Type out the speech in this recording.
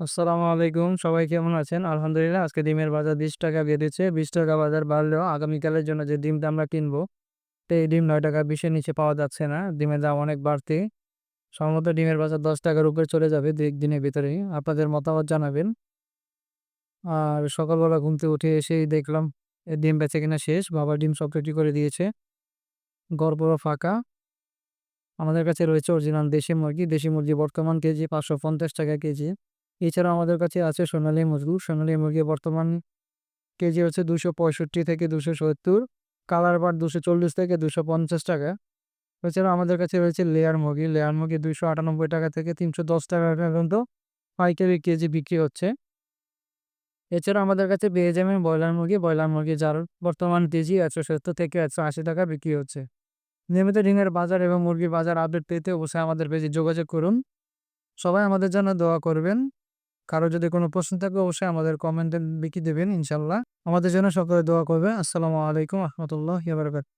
আসসালামু আলাইকুম। সবাই কেমন আছেন? আলহামদুলিল্লাহ আজকে ডিমের বাজার ৳২০ বেড়েছে। ৳২০ বাজার বাড়লেও আগামীকালের জন্য যে ডিমটা আমরা কিনবো, তো এই ডিম নয় টাকা বিশের নিচে পাওয়া যাচ্ছে না। ডিমের দাম অনেক বাড়তি। সম্ভবত ডিমের বাজার দশ টাকার উপরে চলে যাবে ২-১ দিনের ভিতরেই। আপনাদের মতামত জানাবেন। আর সকালবেলা ঘুম থেকে উঠে এসেই দেখলাম ডিম কিনা শেষ। বাবা ডিম সব রেডি করে দিয়েছে। ঘর ফাঁকা। আমাদের কাছে রয়েছে অরিজিনাল দেশি মুরগি। দেশি মুরগি বর্তমান কেজি ৳৫৫০ কেজি। এছাড়াও আমাদের কাছে আছে সোনালী মুরগি। সোনালী মুরগি বর্তমান কেজি হচ্ছে ৳২৬৫ থেকে ৳২৭০ কালার বার দুশো চল্লিশ থেকে ৳২৫০ এছাড়াও আমাদের কাছে রয়েছে লেয়ার মুরগি। লেয়ার মুরগি ৳২৯৮ থেকে ৳৩১০ পর্যন্ত পাইকারি কেজি বিক্রি হচ্ছে। এছাড়াও আমাদের কাছে পেয়ে যাবেন ব্রয়লার মুরগি। ব্রয়লার মুরগি যার বর্তমান কেজি ৳১৭০ থেকে ৳১৮০ বিক্রি হচ্ছে। নিয়মিত ডিমের বাজার এবং মুরগির বাজার আপডেট পেতে অবশ্যই আমাদের পেজে যোগাযোগ করুন। সবাই আমাদের জন্য দোয়া করবেন। কারও যদি কোনো প্রশ্ন থাকে, অবশ্যই আমাদের কমেন্টে লিখে দেবেন, ইনশাল্লাহ আমাদের জন্য সকলে দোয়া করবে আসসালামু আলাইকুম আহমতুল্লাহ বারাকাতুহু।